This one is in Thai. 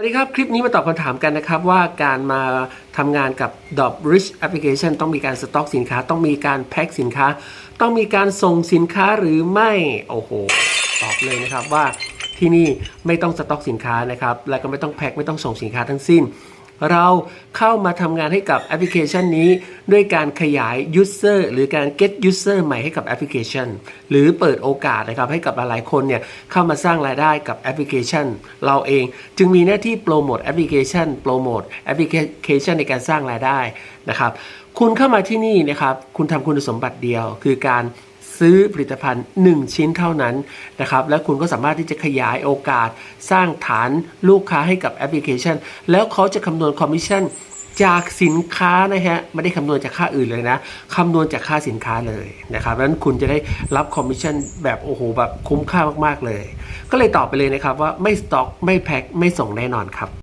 สวัสดีครับ คลิปนี้มาตอบคำถามกันนะครับ ว่าการมาทำงานกับ Dop Rich Application ต้องมีการสต็อกสินค้า ต้องมีการแพ็คสินค้า ต้องมีการส่งสินค้าหรือไม่ โอ้โห ตอบเลยนะครับว่าที่นี่ไม่ต้องสต็อกสินค้านะครับ และก็ไม่ต้องแพ็คไม่ต้องส่งสินค้าทั้งสิ้น เราเข้ามาทำงานให้กับแอปพลิเคชันนี้ด้วยการขยาย user หรือการ get user ใหม่ให้กับแอปพลิเคชัน หรือเปิดโอกาสนะครับให้กับหลายๆคนเนี่ยเข้ามาสร้างรายได้กับแอปพลิเคชัน เราเองจึงมีหน้าที่โปรโมทแอปพลิเคชันโปรโมทแอปพลิเคชันในการสร้างรายได้นะครับคุณเข้ามาที่นี่นะครับคุณทำคุณสมบัติเดียว คือการ ซื้อผลิตภัณฑ์ 1 ชิ้นเท่านั้นนะครับและคุณก็สามารถที่จะขยายโอกาส สร้างฐานลูกค้าให้กับแอปพลิเคชัน แล้วเขาจะคำนวณคอมมิชชั่นจากสินค้านะฮะไม่ได้คำนวณจากค่าอื่นเลยนะคำนวณจากค่าสินค้าเลยนะครับดังนั้นคุณจะได้รับคอมมิชชั่นแบบโอ้โหแบบคุ้มค่ามากๆเลย ก็เลยตอบไปเลยนะครับว่าไม่สต็อกไม่แพ็คไม่ส่งแน่นอนครับ